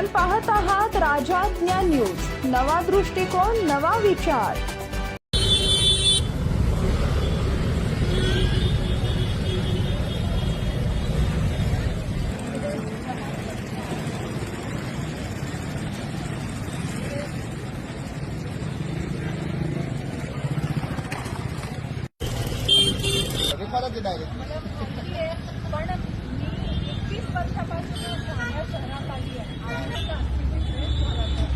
माझ्या ज्ञान न्यूज. नवा दृष्टिकोन नवा विचार. पण मी एकवीस वर्षापासून ठाणे शहरात आली आहे आणि माझा activist race झाला होता.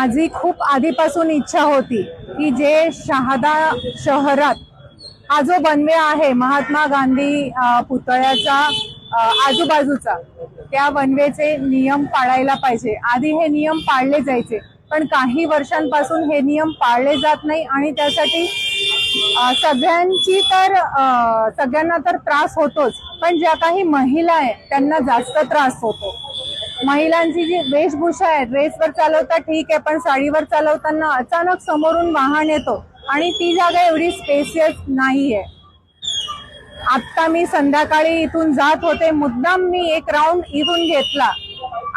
माझी खूप आधीपासून इच्छा होती की जे शहादा शहरात हा जो बनवे आहे महात्मा गांधी पुतळ्याचा आजूबाजूचा त्या वनवेचे नियम पाळायला पाहिजे. आधी हे नियम पाळले जायचे पण काही वर्षांपासून हे नियम पाळले जात नाही आणि त्यासाठी सगळ्यांची तर सगळ्यांना तर त्रास होतोच पण ज्या काही महिला आहे त्यांना जास्त त्रास होतो. महिलांची जी वेशभूषा आहे ड्रेसवर चालवता ठीक आहे पण साडीवर चालवताना अचानक समोरून वाहन येतो आणि ती जागा एवढी स्पेशियस नाही आहे आत्ता मी संध्याकाळी इथून जात होते मुद्दाम मी एक राऊंड इथून घेतला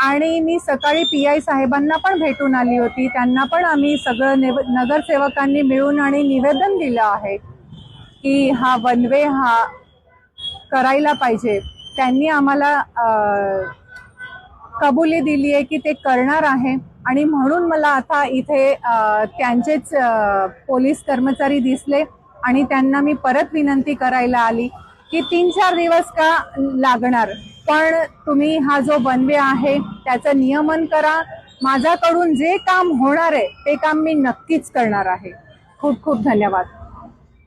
आणि मी सकाळी पी आय साहेबांना पण भेटून आली होती. त्यांना पण आम्ही सगळं नेव नगरसेवकांनी मिळून आणि निवेदन दिलं आहे की हा वनवे हा करायला पाहिजे. त्यांनी आम्हाला कबुली दिली आहे की ते करणार आहे. आणि म्हणून मला आता इथे त्यांचेच पोलीस कर्मचारी दिसले आणि त्यांना मी परत विनंती करायला आली की तीन चार दिवस का लागणार. पण तुम्ही हा जो बनवे आहे त्याचं नियमन करा. माझ्याकडून जे काम होणार आहे ते काम मी नक्कीच करणार आहे. खूप खूप धन्यवाद.